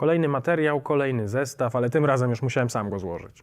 Kolejny materiał, kolejny zestaw, ale tym razem już musiałem sam go złożyć.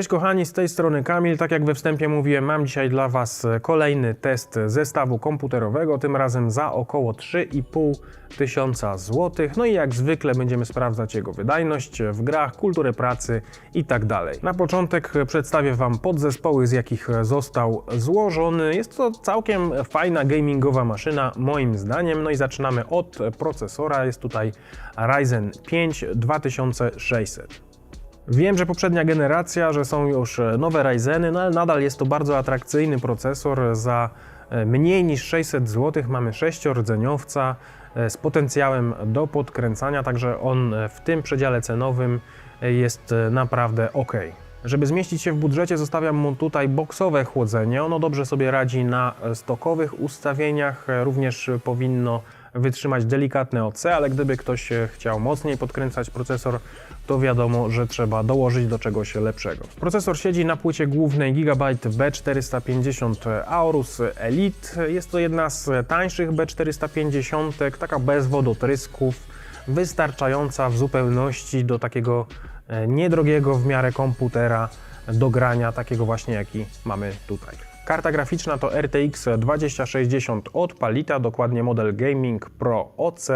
Cześć kochani, z tej strony Kamil. Tak jak we wstępie mówiłem, mam dzisiaj dla Was kolejny test zestawu komputerowego, tym razem za około 3,5 tysiąca złotych. No i jak zwykle będziemy sprawdzać jego wydajność w grach, kulturę pracy i tak dalej. Na początek przedstawię Wam podzespoły, z jakich został złożony. Jest to całkiem fajna gamingowa maszyna, moim zdaniem. No i zaczynamy od procesora. Jest tutaj Ryzen 5 2600. Wiem, że poprzednia generacja, że są już e, nowe Ryzeny, no ale nadal jest to bardzo atrakcyjny procesor. Za e, mniej niż 600 zł mamy sześciordzeniowca e, z potencjałem do podkręcania, także on w tym przedziale cenowym jest naprawdę ok. Żeby zmieścić się w budżecie, zostawiam mu tutaj boksowe chłodzenie. Ono dobrze sobie radzi na stokowych ustawieniach, również powinno wytrzymać delikatne OC, ale gdyby ktoś chciał mocniej podkręcać procesor, to wiadomo, że trzeba dołożyć do czegoś lepszego. Procesor siedzi na płycie głównej Gigabyte B450 Aorus Elite. Jest to jedna z tańszych B450, taka bez wodotrysków, wystarczająca w zupełności do takiego e, niedrogiego w miarę komputera do grania, takiego właśnie jaki mamy tutaj. Karta graficzna to RTX 2060 od Palita, dokładnie model Gaming Pro OC.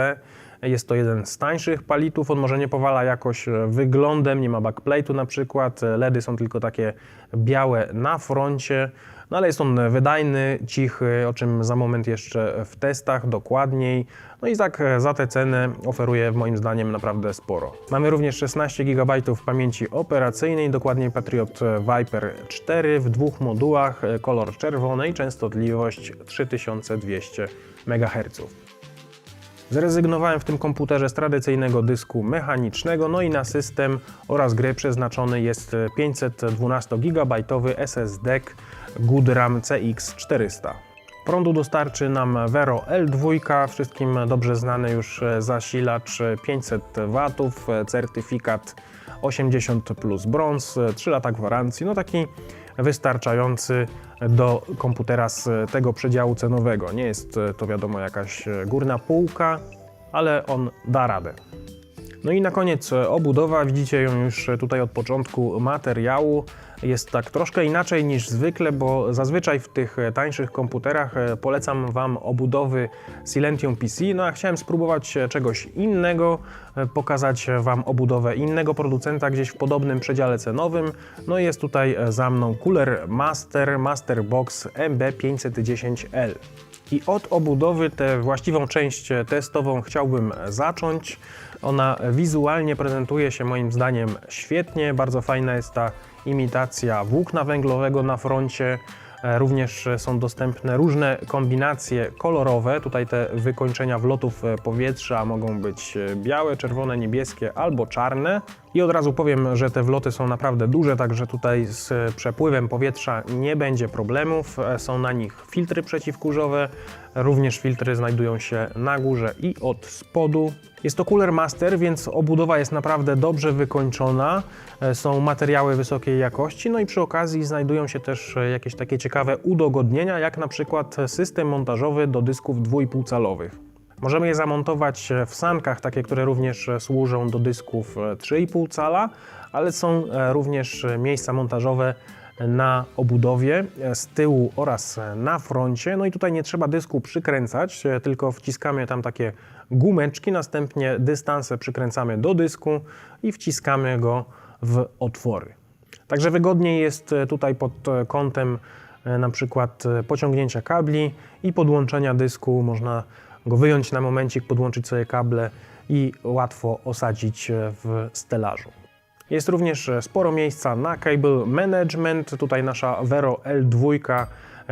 Jest to jeden z tańszych palitów, on może nie powala jakoś wyglądem, nie ma backplate'u na przykład, LEDy są tylko takie białe na froncie, no ale jest on wydajny, cichy, o czym za moment jeszcze w testach dokładniej. No i tak za tę cenę oferuje moim zdaniem naprawdę sporo. Mamy również 16 GB pamięci operacyjnej, dokładnie Patriot Viper 4 w dwóch modułach, kolor czerwony i częstotliwość 3200 MHz. Zrezygnowałem w tym komputerze z tradycyjnego dysku mechanicznego, no i na system oraz gry przeznaczony jest 512 GB SSD GoodRAM CX400. Prądu dostarczy nam Vero L2, wszystkim dobrze znany już zasilacz 500 W, certyfikat 80 plus brąz, 3 lata gwarancji, no taki wystarczający do komputera z tego przedziału cenowego. Nie jest to wiadomo jakaś górna półka, ale on da radę. No i na koniec obudowa, widzicie ją już tutaj od początku materiału. Jest tak troszkę inaczej niż zwykle, bo zazwyczaj w tych tańszych komputerach polecam Wam obudowy Silentium PC. No a chciałem spróbować czegoś innego, pokazać Wam obudowę innego producenta gdzieś w podobnym przedziale cenowym. No i jest tutaj za mną Cooler Master Master Box MB510L. I od obudowy tę właściwą część testową chciałbym zacząć. Ona wizualnie prezentuje się moim zdaniem świetnie. Bardzo fajna jest ta imitacja włókna węglowego na froncie. E, Również są dostępne różne kombinacje kolorowe. Tutaj te wykończenia wlotów e, powietrza mogą być e, białe, czerwone, niebieskie albo czarne. I od razu powiem, że te wloty są naprawdę duże, także tutaj z przepływem powietrza nie będzie problemów. Są na nich filtry przeciwkurzowe, również filtry znajdują się na górze i od spodu. Jest to Cooler Master, więc obudowa jest naprawdę dobrze wykończona. E, Są materiały wysokiej jakości, no i przy okazji znajdują się też e, jakieś takie ciekawe udogodnienia, jak na przykład system montażowy do dysków 2,5 calowych. Możemy je zamontować w sankach, takie, które również służą do dysków 3,5 cala, ale są również miejsca montażowe na obudowie z tyłu oraz na froncie. No i tutaj nie trzeba dysku przykręcać, tylko wciskamy tam takie gumeczki, następnie dystanse przykręcamy do dysku i wciskamy go w otwory. Także wygodniej jest e, tutaj pod e, kątem e, na przykład e, pociągnięcia kabli i podłączenia dysku. Można go wyjąć na momencik, podłączyć sobie kable i łatwo osadzić e, w stelażu. Jest również e, sporo miejsca na cable management. Tutaj nasza Vero L2 e,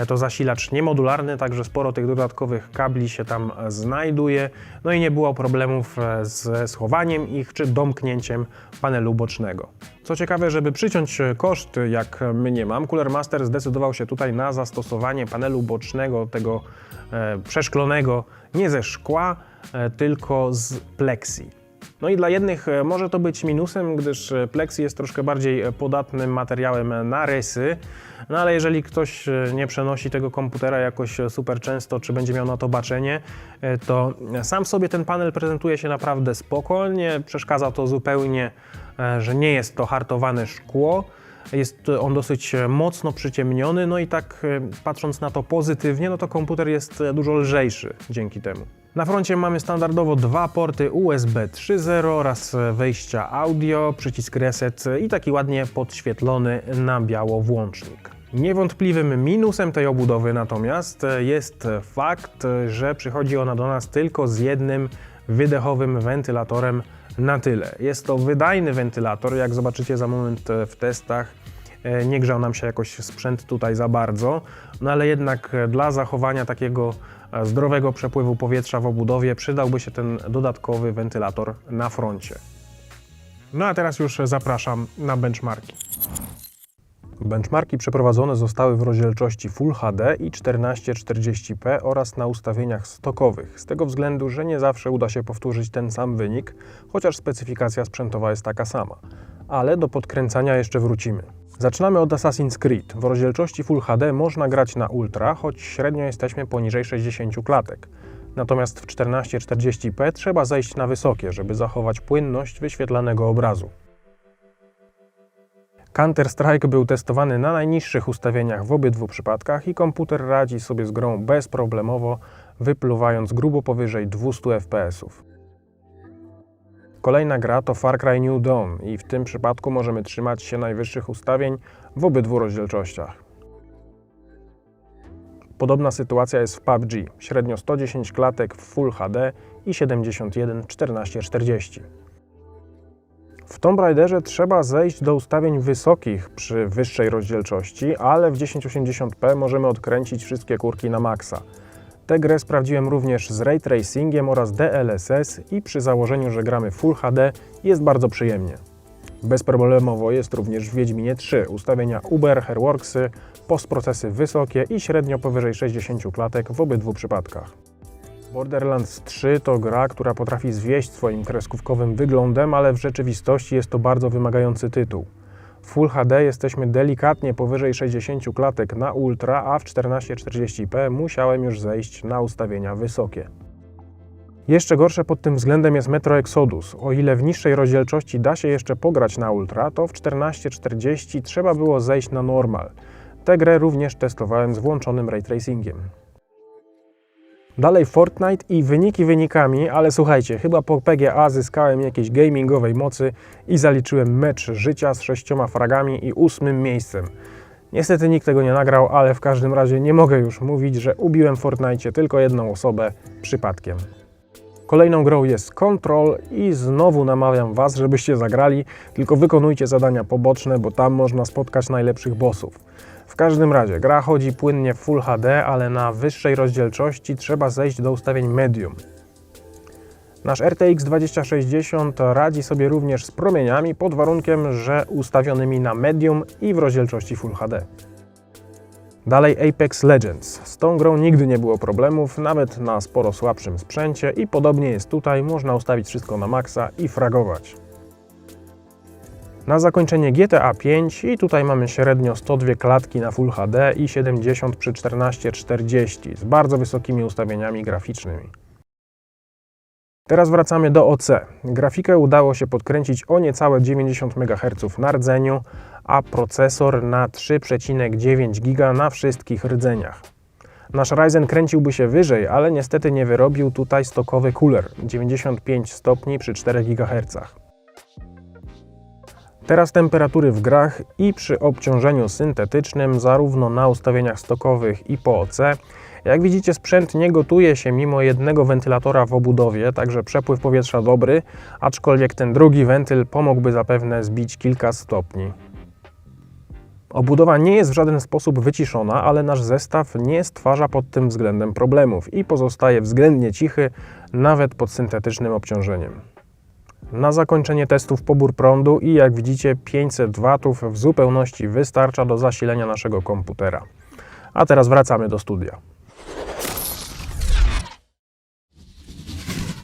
to zasilacz niemodularny, także sporo tych dodatkowych kabli się tam e, znajduje. No i nie było problemów e, ze schowaniem ich czy domknięciem panelu bocznego. Co ciekawe, żeby przyciąć e, koszt, jak my nie mam, Cooler Master zdecydował się tutaj na zastosowanie panelu bocznego, tego e, przeszklonego, nie ze szkła, e, tylko z plexi. No i dla jednych e, może to być minusem, gdyż e, plexi jest troszkę bardziej e, podatnym materiałem na rysy, no ale jeżeli ktoś nie przenosi tego komputera jakoś super często, czy będzie miał na to baczenie, to sam sobie ten panel prezentuje się naprawdę spokojnie, przeszkadza to zupełnie, że nie jest to hartowane szkło, jest on dosyć mocno przyciemniony, no i tak patrząc na to pozytywnie, no to komputer jest dużo lżejszy dzięki temu. Na froncie mamy standardowo dwa porty USB 3.0 oraz wejścia audio, przycisk reset i taki ładnie podświetlony na biało włącznik. Niewątpliwym minusem tej obudowy natomiast jest fakt, że przychodzi ona do nas tylko z jednym wydechowym wentylatorem na tyle. Jest to wydajny wentylator, jak zobaczycie za moment w testach. E, Nie grzał nam się jakoś sprzęt tutaj za bardzo, no ale jednak dla zachowania takiego zdrowego przepływu powietrza w obudowie przydałby się ten dodatkowy wentylator na froncie. No a teraz już zapraszam na benchmarki. Benchmarki przeprowadzone zostały w rozdzielczości Full HD i 1440p oraz na ustawieniach stokowych, z tego względu, że nie zawsze uda się powtórzyć ten sam wynik, chociaż specyfikacja sprzętowa jest taka sama. Ale do podkręcania jeszcze wrócimy. Zaczynamy od Assassin's Creed. W rozdzielczości Full HD można grać na Ultra, choć średnio jesteśmy poniżej 60 klatek. Natomiast w 1440p trzeba zejść na wysokie, żeby zachować płynność wyświetlanego obrazu. Counter-Strike był testowany na najniższych ustawieniach w obydwu przypadkach i komputer radzi sobie z grą bezproblemowo, wypluwając grubo powyżej 200 fps. Kolejna gra to Far Cry New Dawn i w tym przypadku możemy trzymać się najwyższych ustawień w obydwu rozdzielczościach. Podobna sytuacja jest w PUBG, średnio 110 klatek w Full HD i 71 w 1440. W Tomb Raiderze trzeba zejść do ustawień wysokich przy wyższej rozdzielczości, ale w 1080p możemy odkręcić wszystkie kurki na maksa. Tę grę sprawdziłem również z ray tracingiem oraz DLSS i przy założeniu, że gramy Full HD jest bardzo przyjemnie. Bezproblemowo jest również w Wiedźminie 3 ustawienia Uber, Hairworksy, postprocesy wysokie i średnio powyżej 60 klatek w obydwu przypadkach. Borderlands 3 to gra, która potrafi zwieść swoim kreskówkowym wyglądem, ale w rzeczywistości jest to bardzo wymagający tytuł. W Full HD jesteśmy delikatnie powyżej 60 klatek na ultra, a w 1440p musiałem już zejść na ustawienia wysokie. Jeszcze gorsze pod tym względem jest Metro Exodus. O ile w niższej rozdzielczości da się jeszcze pograć na ultra, to w 1440 trzeba było zejść na normal. Tę grę również testowałem z włączonym ray tracingiem. Dalej Fortnite i wyniki wynikami, ale słuchajcie, chyba po PGA zyskałem jakiejś gamingowej mocy i zaliczyłem mecz życia z sześcioma fragami i ósmym miejscem. Niestety nikt tego nie nagrał, ale w każdym razie nie mogę już mówić, że ubiłem w Fortnite tylko jedną osobę przypadkiem. Kolejną grą jest Control i znowu namawiam Was, żebyście zagrali, tylko wykonujcie zadania poboczne, bo tam można spotkać najlepszych bossów. W każdym razie, gra chodzi płynnie w Full HD, ale na wyższej rozdzielczości trzeba zejść do ustawień medium. Nasz RTX 2060 radzi sobie również z promieniami pod warunkiem, że ustawionymi na medium i w rozdzielczości Full HD. Dalej Apex Legends. Z tą grą nigdy nie było problemów, nawet na sporo słabszym sprzęcie i podobnie jest tutaj, można ustawić wszystko na maksa i fragować. Na zakończenie GTA 5 i tutaj mamy średnio 102 klatki na Full HD i 70 przy 1440 z bardzo wysokimi ustawieniami graficznymi. Teraz wracamy do OC. Grafikę udało się podkręcić o niecałe 90 MHz na rdzeniu, a procesor na 3,9 GB na wszystkich rdzeniach. Nasz Ryzen kręciłby się wyżej, ale niestety nie wyrobił tutaj stokowy cooler 95 stopni przy 4 GHz. Teraz temperatury w grach i przy obciążeniu syntetycznym, zarówno na ustawieniach stokowych i po OC. Jak widzicie, sprzęt nie gotuje się mimo jednego wentylatora w obudowie, także przepływ powietrza dobry, aczkolwiek ten drugi wentyl pomógłby zapewne zbić kilka stopni. Obudowa nie jest w żaden sposób wyciszona, ale nasz zestaw nie stwarza pod tym względem problemów i pozostaje względnie cichy, nawet pod syntetycznym obciążeniem. Na zakończenie testów pobór prądu i jak widzicie 500 W w zupełności wystarcza do zasilenia naszego komputera. A teraz wracamy do studia.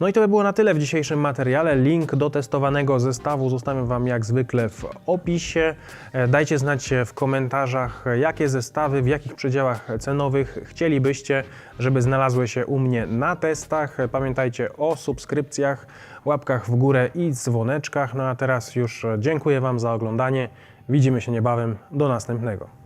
No i to by było na tyle w dzisiejszym materiale. Link do testowanego zestawu zostawiam Wam jak zwykle w opisie. E, Dajcie znać w komentarzach, jakie zestawy, w jakich przedziałach cenowych chcielibyście, żeby znalazły się u mnie na testach. Pamiętajcie o subskrypcjach, łapkach w górę i dzwoneczkach. No a teraz już dziękuję Wam za oglądanie. Widzimy się niebawem. Do następnego.